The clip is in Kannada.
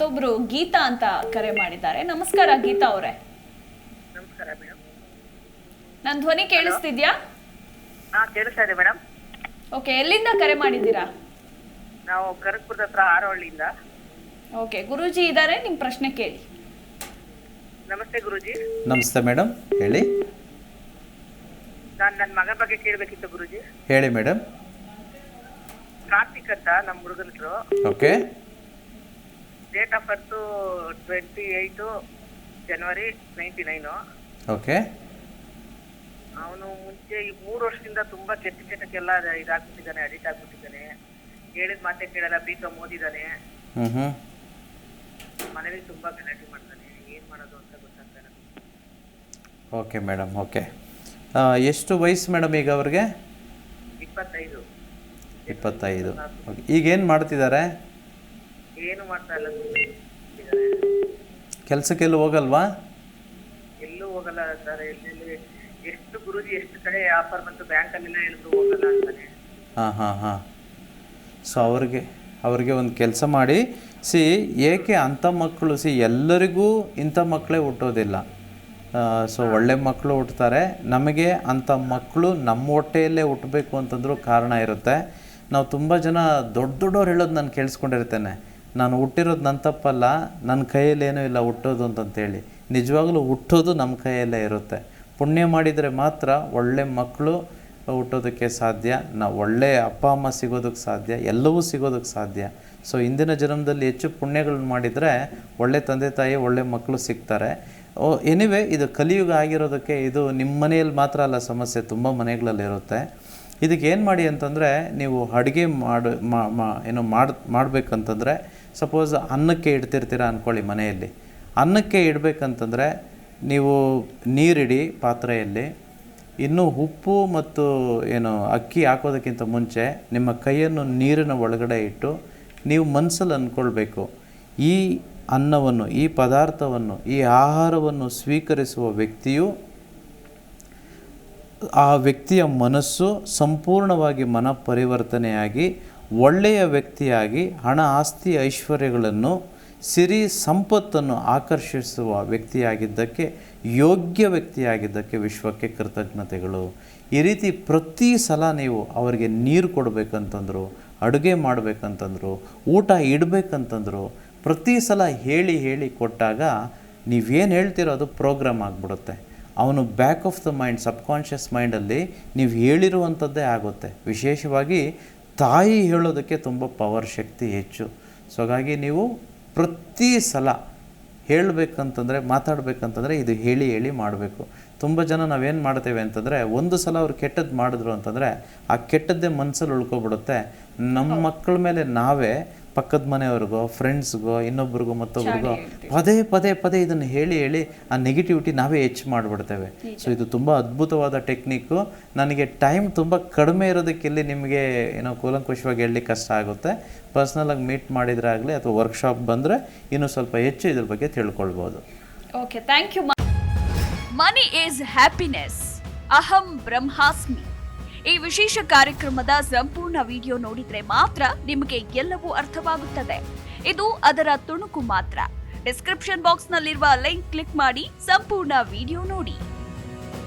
ಮತ್ತೊಬ್ರು ಗೀತಾ ಅಂತ ಕರೆ ಮಾಡಿದ್ದಾರೆ. ನಮಸ್ಕಾರ ಗೀತಾ ಅವರೇ. ನಮಸ್ಕಾರ ಮೇಡಮ್ ನನ್ನ ಧ್ವನಿ ಕೇಳಿಸ್ತಿದ್ಯಾ? ಹಾ ಕೇಳಿಸ್ತಾ ಇದೆ ಮೇಡಮ್ ಓಕೆ ಎಲ್ಲಿಂದ ಕರೆ ಮಾಡಿದ್ದೀರಾ? ನಾವು ಕರಕ್ಪುರದ ಹತ್ರ ಆರೋಹಳ್ಳಿಯಿಂದ ಓಕೆ ಗುರುಜಿ ಇದ್ದಾರೆ ನಿಮ್ಮ ಪ್ರಶ್ನೆ ಕೇಳಿ. ನಮಸ್ತೆ ಗುರುಜಿ. ನಮಸ್ತೆ ಮೇಡಮ್ ಹೇಳಿ. ನಾನು ನನ್ನ ಮಗನ ಬಗ್ಗೆ ಕೇಳಬೇಕಿತ್ತು ಗುರುಜಿ. ಹೇಳಿ ಮೇಡಮ್ ಕಾರ್ತಿಕ್ ಅಂತ ನಮ್ಮ ಹುಡುಗನ okay. Date of birth twenty eight January ninety nine okay ಅವನು ಮುಂಚೆ ಈ ಮೂರು ವರ್ಷದಿಂದ ತುಂಬಾ ಕೆಟ್ಟ ಕೆಟ್ಟಕ್ಕೆಲ್ಲ ಇದಾಗ್ಬಿಟ್ಟಿದ್ದಾನೆ ಅಡಿಟ್ ಆಗ್ಬಿಟ್ಟಿದ್ದಾನೆ. ಹೇಳಿದ ಮಾತೆ ಕೇಳಲ್ಲ ಬಿ ಕಾಮ್ ಓದಿದ್ದಾನೆ ಮನೇಲಿ ತುಂಬಾ ಗಲಾಟೆ ಮಾಡ್ತಾನೆ ಏನ್ ಮಾಡೋದು ಅಂತ ಗೊತ್ತಾಗ್ತಾನೆ ಓಕೆ ಮೇಡಮ್ ಓಕೆ ಎಷ್ಟು ವಯಸ್ಸು ಮೇಡಮ್ ಈಗ ಅವ್ರಿಗೆ? ಇಪ್ಪತ್ತೈದು. ಇಪ್ಪತ್ತೈದು. ಓಕೆ ಈಗ ಏನು ಮಾಡ್ತಿದ್ದಾರೆ? ಏನು ಮಾಡ್ತಾ ಇಲ್ಲ. ಕೆಲಸಕ್ಕೆಲ್ಲೂ ಹೋಗಲ್ವಾ? ಎಲ್ಲೂ ಹೋಗಲ್ಲ ಸರ್. ಎಷ್ಟು ಗುರುಜಿ ಎಷ್ಟು ಕಡೆ ಆಫರ್ ಬಂತು ಬ್ಯಾಂಕಲ್ಲೆಲ್ಲ ಎಲ್ಲರೂ ಹೋಗಲ್ಲ ಅಂತಾನೆ. ಹಾಂ ಹಾಂ ಹಾಂ. ಸೊ ಅವ್ರಿಗೆ ಅವ್ರಿಗೆ ಒಂದು ಕೆಲಸ ಮಾಡಿ. ಸಿ ಏಕೆ ಅಂಥ ಮಕ್ಕಳು ಸಿ ಎಲ್ಲರಿಗೂ ಇಂಥ ಮಕ್ಕಳೇ ಹುಟ್ಟೋದಿಲ್ಲ. ಸೊ ಒಳ್ಳೆ ಮಕ್ಕಳು ಹುಟ್ಟುತ್ತಾರೆ ನಮಗೆ ಅಂಥ ಮಕ್ಕಳು ನಮ್ಮ ಹೊಟ್ಟೆಯಲ್ಲೇ ಹುಟ್ಟಬೇಕು ಅಂತಂದ್ರೂ ಕಾರಣ ಇರುತ್ತೆ. ನಾವು ತುಂಬ ಜನ ದೊಡ್ಡ ದೊಡ್ಡವ್ರು ಹೇಳೋದು ನಾನು ಕೇಳಿಸ್ಕೊಂಡಿರ್ತೇನೆ. ನಾನು ಹುಟ್ಟಿರೋದು ನನ್ನ ತಪ್ಪಲ್ಲ, ನನ್ನ ಕೈಯಲ್ಲೇನೂ ಇಲ್ಲ ಹುಟ್ಟೋದು ಅಂತಂತೇಳಿ. ನಿಜವಾಗ್ಲೂ ಹುಟ್ಟೋದು ನಮ್ಮ ಕೈಯಲ್ಲೇ ಇರುತ್ತೆ. ಪುಣ್ಯ ಮಾಡಿದರೆ ಮಾತ್ರ ಒಳ್ಳೆ ಮಕ್ಕಳು ಹುಟ್ಟೋದಕ್ಕೆ ಸಾಧ್ಯ ನಾವು ಒಳ್ಳೆಯ ಅಪ್ಪ, ಅಮ್ಮ ಸಿಗೋದಕ್ಕೆ ಸಾಧ್ಯ, ಎಲ್ಲವೂ ಸಿಗೋದಕ್ಕೆ ಸಾಧ್ಯ. ಸೊ, ಇಂದಿನ ಜನ್ಮದಲ್ಲಿ ಹೆಚ್ಚು ಪುಣ್ಯಗಳನ್ನ ಮಾಡಿದರೆ ಒಳ್ಳೆ ತಂದೆ, ತಾಯಿ, ಒಳ್ಳೆ ಮಕ್ಕಳು ಸಿಗ್ತಾರೆ. ಓ ಎನಿವೆ ಇದು ಕಲಿಯುಗ ಆಗಿರೋದಕ್ಕೆ ಇದು ನಿಮ್ಮ ಮನೆಯಲ್ಲಿ ಮಾತ್ರ ಅಲ್ಲ, ಸಮಸ್ಯೆ ತುಂಬ ಮನೆಗಳಲ್ಲಿ ಇರುತ್ತೆ ಇದಕ್ಕೆ ಏನು ಮಾಡಿ ಅಂತಂದರೆ, ನೀವು ಅಡುಗೆ ಮಾಡು, ಮಾ ಏನು ಮಾಡಿ, ಮಾಡಬೇಕಂತಂದರೆ ಸಪೋಸ್ ಅನ್ನಕ್ಕೆ ಇಡ್ತಿರ್ತೀರ ಅಂದ್ಕೊಳ್ಳಿ ಮನೆಯಲ್ಲಿ. ಅನ್ನಕ್ಕೆ ಇಡಬೇಕಂತಂದರೆ, ನೀವು ನೀರಿಡಿ ಪಾತ್ರೆಯಲ್ಲಿ. ಇನ್ನು ಉಪ್ಪು ಮತ್ತು ಏನು ಅಕ್ಕಿ ಹಾಕೋದಕ್ಕಿಂತ ಮುಂಚೆ, ನಿಮ್ಮ ಕೈಯನ್ನು ನೀರಿನ ಒಳಗಡೆ ಇಟ್ಟು, ನೀವು ಮನಸ್ಸಲ್ಲಿ ಅಂದ್ಕೊಳ್ಬೇಕು ಈ ಅನ್ನವನ್ನು, ಈ ಪದಾರ್ಥವನ್ನು, ಈ ಆಹಾರವನ್ನು ಸ್ವೀಕರಿಸುವ ವ್ಯಕ್ತಿಯು ಆ ವ್ಯಕ್ತಿಯ ಮನಸ್ಸು ಸಂಪೂರ್ಣವಾಗಿ ಮನ ಪರಿವರ್ತನೆಯಾಗಿ ಒಳ್ಳೆಯ ವ್ಯಕ್ತಿಯಾಗಿ, ಹಣ, ಆಸ್ತಿ, ಐಶ್ವರ್ಯಗಳನ್ನು, ಸಿರಿ, ಸಂಪತ್ತನ್ನು ಆಕರ್ಷಿಸುವ ವ್ಯಕ್ತಿಯಾಗಿದ್ದಕ್ಕೆ, ಯೋಗ್ಯ ವ್ಯಕ್ತಿಯಾಗಿದ್ದಕ್ಕೆ ವಿಶ್ವಕ್ಕೆ ಕೃತಜ್ಞತೆಗಳು. ಈ ರೀತಿ ಪ್ರತಿ ಸಲ ನೀವು ಅವರಿಗೆ ನೀರು ಕೊಡಬೇಕಂತಂದರು, ಅಡುಗೆ ಮಾಡಬೇಕಂತಂದರು, ಊಟ ಇಡಬೇಕಂತಂದರು, ಪ್ರತಿ ಸಲ ಹೇಳಿ ಹೇಳಿ ಕೊಟ್ಟಾಗ ನೀವೇನು ಹೇಳ್ತಿರೋ ಅದು ಪ್ರೋಗ್ರಾಮ್ ಆಗಿಬಿಡುತ್ತೆ. ಅವನು back of the mind subconscious ಮೈಂಡಲ್ಲಿ ನೀವು ಹೇಳಿರುವಂಥದ್ದೇ ಆಗುತ್ತೆ. ವಿಶೇಷವಾಗಿ ತಾಯಿ ಹೇಳೋದಕ್ಕೆ ತುಂಬ ಪವರ್ ಶಕ್ತಿ ಹೆಚ್ಚು. ಸೊ ಹಾಗಾಗಿ ನೀವು ಪ್ರತಿ ಸಲ ಹೇಳಬೇಕಂತಂದರೆ, ಮಾತಾಡಬೇಕಂತಂದರೆ ಇದು ಹೇಳಿ ಹೇಳಿ ಮಾಡಬೇಕು. ತುಂಬ ಜನ ನಾವೇನು ಮಾಡ್ತೇವೆ ಅಂತಂದರೆ, ಒಂದು ಸಲ ಅವ್ರು ಕೆಟ್ಟದ್ದು ಮಾಡಿದ್ರು ಅಂತಂದರೆ, ಆ ಕೆಟ್ಟದ್ದೇ ಮನಸ್ಸಲ್ಲಿ ಉಳ್ಕೊಬಿಡುತ್ತೆ. ನಮ್ಮ ಮಕ್ಕಳ ಮೇಲೆ ನಾವೇ ಪಕ್ಕದ ಮನೆಯವ್ರಿಗೋ ಫ್ರೆಂಡ್ಸ್ಗೋ ಇನ್ನೊಬ್ರಿಗೋ ಮತ್ತೊಬ್ರಿಗೋ ಪದೇ ಪದೇ ಪದೇ ಇದನ್ನು ಹೇಳಿ ಹೇಳಿ ಆ ನೆಗೆಟಿವಿಟಿ ನಾವೇ ಹೆಚ್ಚು ಮಾಡಿಬಿಡ್ತೇವೆ. ಸೊ ಇದು ತುಂಬ ಅದ್ಭುತವಾದ ಟೆಕ್ನಿಕ್ಕು ನನಗೆ ಟೈಮ್ ತುಂಬ ಕಡಿಮೆ ಇರೋದಕ್ಕೆ ಇಲ್ಲಿ ನಿಮಗೆ ಏನೋ ಕೂಲಂಕುಷವಾಗಿ ಹೇಳಲಿಕ್ಕೆ ಕಷ್ಟ ಆಗುತ್ತೆ. ಪರ್ಸ್ನಲಾಗಿ ಮೀಟ್ ಮಾಡಿದ್ರಾಗಲಿ ಅಥವಾ ವರ್ಕ್ಶಾಪ್ ಬಂದರೆ ಇನ್ನೂ ಸ್ವಲ್ಪ ಹೆಚ್ಚು ಇದ್ರ ಬಗ್ಗೆ ತಿಳ್ಕೊಳ್ಬೋದು. Okay thank you money is happiness ಅಹಂ ಬ್ರಹ್ಮಾಸ್ಮಿ ಈ ವಿಶೇಷ ಕಾರ್ಯಕ್ರಮದ ಸಂಪೂರ್ಣ ವಿಡಿಯೋ ನೋಡಿದ್ರೆ ಮಾತ್ರ ನಿಮಗೆ ಎಲ್ಲವೂ ಅರ್ಥವಾಗುತ್ತದೆ. ಇದು ಅದರ ತುಣುಕು ಮಾತ್ರ. ಡಿಸ್ಕ್ರಿಪ್ಷನ್ ಬಾಕ್ಸ್ನಲ್ಲಿರುವ ಲಿಂಕ್ ಕ್ಲಿಕ್ ಮಾಡಿ ಸಂಪೂರ್ಣ ವಿಡಿಯೋ ನೋಡಿ.